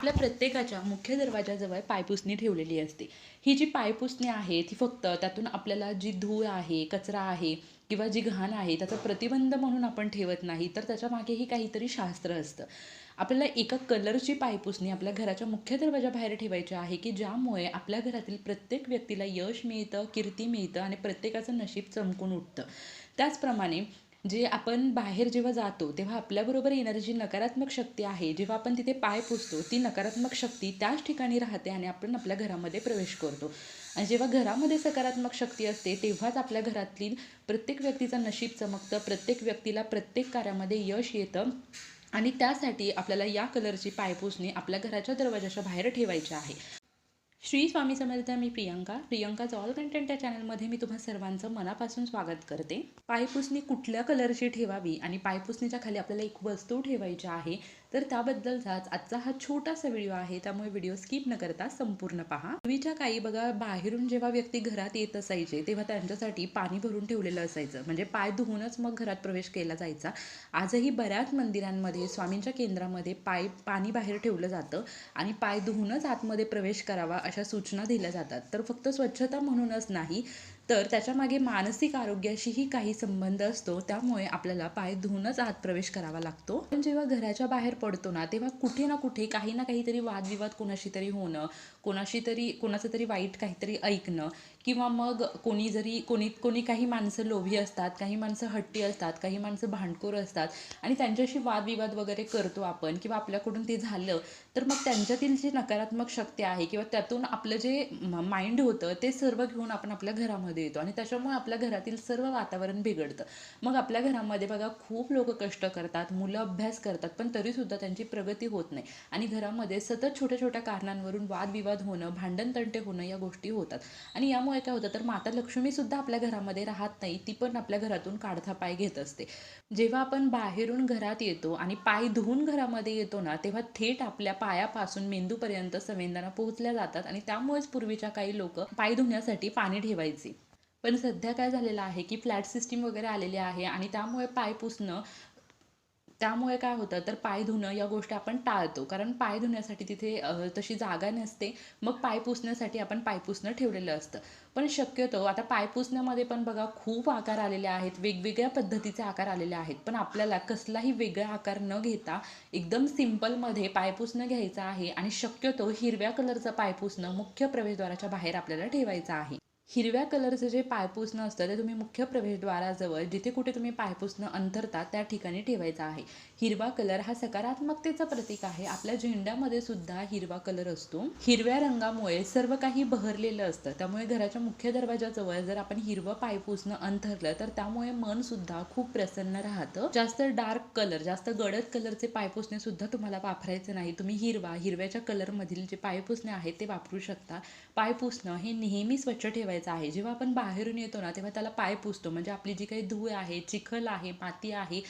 आपल्या प्रत्येकाच्या मुख्य दरवाजाजवळ पायपुसणी ठेवलेली असते. ही जी पायपुसणी आहे ती फक्त त्यातून आपल्याला जी धूळ आहे कचरा आहे किंवा जी घाण आहे त्याचा प्रतिबंध म्हणून आपण ठेवत नाही तर त्याच्या मागेही काहीतरी शास्त्र असतं. आपल्याला एका कलरची पायपुसणी आपल्या घराच्या मुख्य दरवाजाबाहेर ठेवायची आहे की ज्यामुळे आपल्या घरातील प्रत्येक व्यक्तीला यश मिळतं कीर्ती मिळतं आणि प्रत्येकाचं नशीब चमकून उठतं. त्याचप्रमाणे जे आपण बाहेर जेव्हा जातो तेव्हा आपल्याबरोबर येणारी जी नकारात्मक शक्ती आहे. जेव्हा आपण तिथे पाय पुसतो ती नकारात्मक शक्ती त्याच ठिकाणी राहते आणि आपण आपल्या घरामध्ये प्रवेश करतो. आणि जेव्हा घरामध्ये सकारात्मक शक्ती असते तेव्हाच आपल्या घरातील प्रत्येक व्यक्तीचं नशीब चमकतं प्रत्येक व्यक्तीला प्रत्येक कार्यामध्ये यश येतं आणि त्यासाठी आपल्याला या कलरची पायपुसणी आपल्या घराच्या दरवाजाच्या बाहेर ठेवायची आहे. श्री स्वामी समर्थ मी प्रियंका. प्रियंकाच ऑल कंटेंट या चॅनलमध्ये मी तुम्हा सर्वांचं मनापासून स्वागत करते. पायपुसणी कुठल्या कलरची ठेवावी आणि पायपुसणीच्या खाली आपल्याला एक वस्तू ठेवायची आहे तर त्याबद्दलचाच आजचा हा छोटासा व्हिडिओ आहे. त्यामुळे व्हिडिओ स्किप न करता संपूर्ण पहा. पूर्वीच्या काही बघा बाहेरून जेव्हा व्यक्ती घरात येत असायचे तेव्हा त्यांच्यासाठी पाणी भरून ठेवलेलं असायचं. म्हणजे पाय धुवूनच मग घरात प्रवेश केला जायचा. आजही बऱ्याच मंदिरांमध्ये स्वामींच्या केंद्रामध्ये पाय पाणी बाहेर ठेवलं जातं आणि पाय धुवूनच आतमध्ये प्रवेश करावा अशा सूचना दिल्या जातात. तर फक्त स्वच्छता म्हणूनच नाही तर त्याच्यामागे मानसिक आरोग्याशीही काही संबंध असतो त्यामुळे आपल्याला पाय धुवूनच आत प्रवेश करावा लागतो. पण जेव्हा घराच्या बाहेर पडतो ना तेव्हा कुठे ना कुठे काही ना काहीतरी वादविवाद कोणाशी तरी होणं कोणाशी तरी कोणाचं तरी वाईट काहीतरी ऐकणं किंवा मग कोणी जरी कोणी कोणी काही माणसं लोभी असतात काही माणसं हट्टी असतात काही माणसं भांडखोर असतात आणि त्यांच्याशी वादविवाद वगैरे करतो आपण किंवा आपल्याकडून ते झालं तर मग त्यांच्यातील जी नकारात्मक शक्ती आहे किंवा त्यातून आपलं जे माइंड होतं ते सर्व घेऊन आपण आपल्या घरामध्ये येतो. आणि त्याच्यामुळे आपल्या घरातील सर्व वातावरण बिघडतं. मग आपल्या घरामध्ये बघा खूप लोक कष्ट करतात मुलं अभ्यास करतात पण तरीसुद्धा त्यांची प्रगती होत नाही. आणि घरामध्ये सतत छोट्या छोट्या कारणांवरून वादविवाद होणं भांडण तंटे होणं या गोष्टी होतात. आणि यामुळे काय होतं तर माता लक्ष्मी सुद्धा आपल्या घरामध्ये राहत नाही ती पण आपल्या घरातून काढता पाय घेत असते. जेव्हा आपण बाहेरून घरात येतो आणि पाय धुवून घरामध्ये येतो ना तेव्हा थेट आपल्या पायापासून मेंदूपर्यंत संवेदना पोहोचल्या जातात आणि त्यामुळेच पूर्वीच्या काही लोक पाय धुण्यासाठी पाणी ठेवायचे. पण सध्या काय झालेलं आहे की फ्लॅट सिस्टीम वगैरे आलेली आहे आणि त्यामुळे पाय पुसणं त्यामुळे काय होतं तर पाय धुणं या गोष्टी आपण टाळतो. कारण पाय धुण्यासाठी तिथे तशी जागा नसते. मग पाय पुसण्यासाठी आपण पाय पुसणं ठेवलेलं असतं. पण शक्यतो आता पाय पुसण्यामध्ये पण बघा खूप आकार आलेले आहेत. वेगवेगळ्या पद्धतीचे आकार आलेले आहेत. पण आपल्याला कसलाही वेगळा आकार न घेता एकदम सिम्पलमध्ये पाय पुसणं घ्यायचं आहे आणि शक्यतो हिरव्या कलरचं पाय पुसणं मुख्य प्रवेशद्वाराच्या बाहेर आपल्याला ठेवायचं आहे. हिरव्या कलरचं जे पायपुसणं असतं ते तुम्ही मुख्य प्रवेशद्वाराजवळ जिथे कुठे तुम्ही पायपुसणं अंतरता त्या ठिकाणी ठेवायचं आहे. हिरवा कलर हा सकारात्मकतेचं प्रतीक आहे. आपल्या झेंड्यामध्ये सुद्धा हिरवा कलर असतो. हिरव्या रंगामुळे सर्व काही बहरलेलं असतं. त्यामुळे घराच्या मुख्य दरवाजाजवळ जर आपण हिरवं पायपुसणं अंथरलं तर त्यामुळे मन सुद्धा खूप प्रसन्न राहतं. जास्त डार्क कलर जास्त गडद कलरचे पायपुसणे सुद्धा तुम्हाला वापरायचे नाही. तुम्ही हिरवा हिरव्याच्या कलरमधील जे पायपुसणे आहेत ते वापरू शकता. पाय पुसणं हे नेहमी स्वच्छ ठेवायचं आहे. जेव्हा आपण बाहेरून येतो ना तेव्हा त्याला पाय पुसतो. म्हणजे आपली जी काही धूळ आहे चिखल आहे माती आहे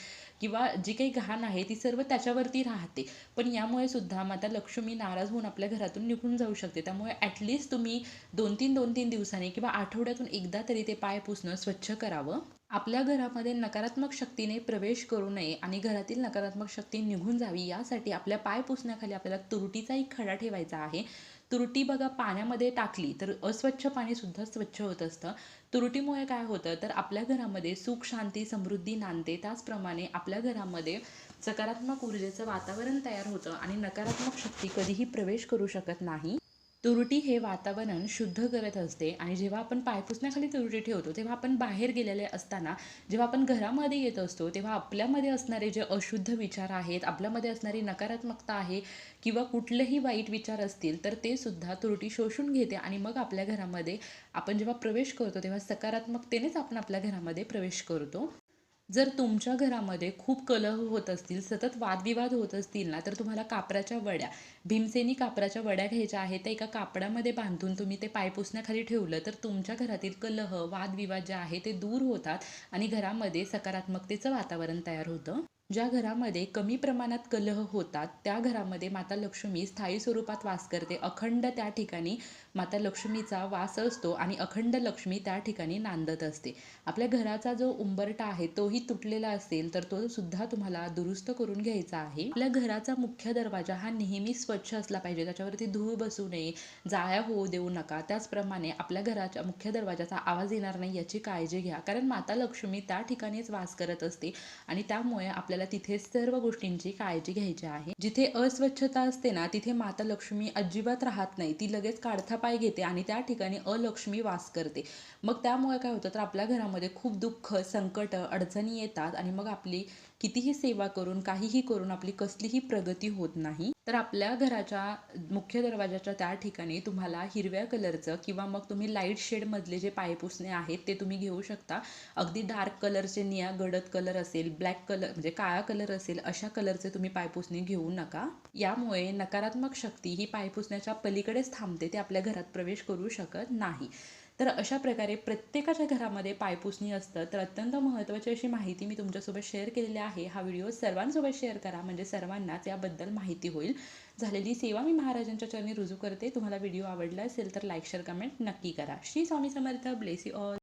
किंवा जी काही घाण आहे ती सर्व त्याच्यावरती राहते. पण यामुळे सुद्धा माता लक्ष्मी नाराज होऊन आपल्या घरातून निघून जाऊ शकते. त्यामुळे ॲटलिस्ट तुम्ही दोन तीन दोन तीन दिवसांनी किंवा आठवड्यातून एकदा तरी ते पाय पुसणं स्वच्छ करावं. आपल्या घरामध्ये नकारात्मक शक्तीने प्रवेश करू नये आणि घरातील नकारात्मक शक्ती निघून जावी यासाठी आपल्या पाय पुसण्याखाली आपल्याला तुरटीचा एक खडा ठेवायचा आहे. तुरटी बघा पाण्यामध्ये टाकली तर अस्वच्छ पाणीसुद्धा स्वच्छ होत असतं. तुरटीमुळे काय होतं? तर आपल्या घरामध्ये सुख शांती समृद्धी नांदते. त्याचप्रमाणे आपल्या घरामध्ये सकारात्मक ऊर्जेचं वातावरण तयार होतं आणि नकारात्मक शक्ती कधीही प्रवेश करू शकत नाही. तुरटी हे वातावरण शुद्ध करत असते आणि जेव्हा आपण पायपुसण्याखाली तुरटी ठेवतो तेव्हा आपण बाहेर गेलेले असताना जेव्हा आपण घरामध्ये येत असतो तेव्हा आपल्यामध्ये असणारे जे अशुद्ध विचार आहेत आपल्यामध्ये असणारी नकारात्मकता आहे किंवा कुठलेही वाईट विचार असतील तर ते सुद्धा तुरटी शोषून घेते आणि मग आपल्या घरामध्ये आपण जेव्हा प्रवेश करतो तेव्हा सकारात्मकतेनेच आपण आपल्या घरामध्ये प्रवेश करतो. जर तुमच्या घरामध्ये खूप कलह होत असतील सतत वादविवाद होत असतील ना तर तुम्हाला कापराच्या वड्या भीमसेनी कापराच्या वड्या घ्यायच्या आहेत त्या एका कापडामध्ये बांधून तुम्ही ते पायपुसण्याखाली ठेवलं तर तुमच्या घरातील कलह वादविवाद जे आहे ते दूर होतात आणि घरामध्ये सकारात्मकतेचं वातावरण तयार होतं. ज्या घरामध्ये कमी प्रमाणात कलह होतात त्या घरामध्ये माता लक्ष्मी स्थायी स्वरूपात वास करते. अखंड त्या ठिकाणी माता लक्ष्मीचा वास असतो आणि अखंड लक्ष्मी त्या ठिकाणी नांदत असते. आपल्या घराचा जो उंबरटा आहे तोही तुटलेला असेल तर तो सुद्धा तुम्हाला दुरुस्त करून घ्यायचा आहे. आपल्या घराचा मुख्य दरवाजा हा नेहमी स्वच्छ असला पाहिजे. त्याच्यावरती धूळ बसू नये जाळ्या होऊ देऊ नका. त्याचप्रमाणे आपल्या घराच्या मुख्य दरवाजाचा आवाज येणार नाही याची काळजी घ्या. कारण माता लक्ष्मी त्या ठिकाणीच वास करत असते आणि त्यामुळे आपल्याला तिथे सर्व गोष्टींची काळजी घ्यायची आहे. जिथे अस्वच्छता असते ना तिथे माता लक्ष्मी अजिबात राहत नाही. ती लगेच काढता पाय घेते आणि त्या ठिकाणी अलक्ष्मी वास करते. मग त्यामुळे काय होतं तर आपल्या घरामध्ये खूप दुःख संकट अडचणी येतात आणि मग आपली कितीही सेवा करून काहीही करून आपली कसलीही प्रगती होत नाही तर आपल्या घराच्या मुख्य दरवाजाच्या त्या ठिकाणी तुम्हाला हिरव्या कलरचं किंवा मग तुम्ही लाइट शेडमधले जे पायपुसणे आहेत ते तुम्ही घेऊ शकता. अगदी डार्क कलरचे निया गडद कलर असेल ब्लॅक कलर म्हणजे काळा कलर असेल अशा कलरचे तुम्ही पायपुसणे घेऊ नका. यामुळे नकारात्मक शक्ती ही पायपुसण्याच्या पलीकडेच थांबते ते आपल्या घरात प्रवेश करू शकत नाही. तर अशा प्रकारे प्रत्येकाच्या घरामध्ये पायपुसणी असतं. तर अत्यंत महत्त्वाची अशी माहिती मी तुमच्यासोबत शेअर केलेली आहे. हा व्हिडिओ सर्वांसोबत शेअर करा. म्हणजे सर्वांनाच याबद्दल माहिती होईल. झालेली सेवा मी महाराजांच्या चरणी रुजू करते. तुम्हाला व्हिडिओ आवडला असेल तर लाईक शेअर कमेंट नक्की करा. श्री स्वामी समर्थ. Bless all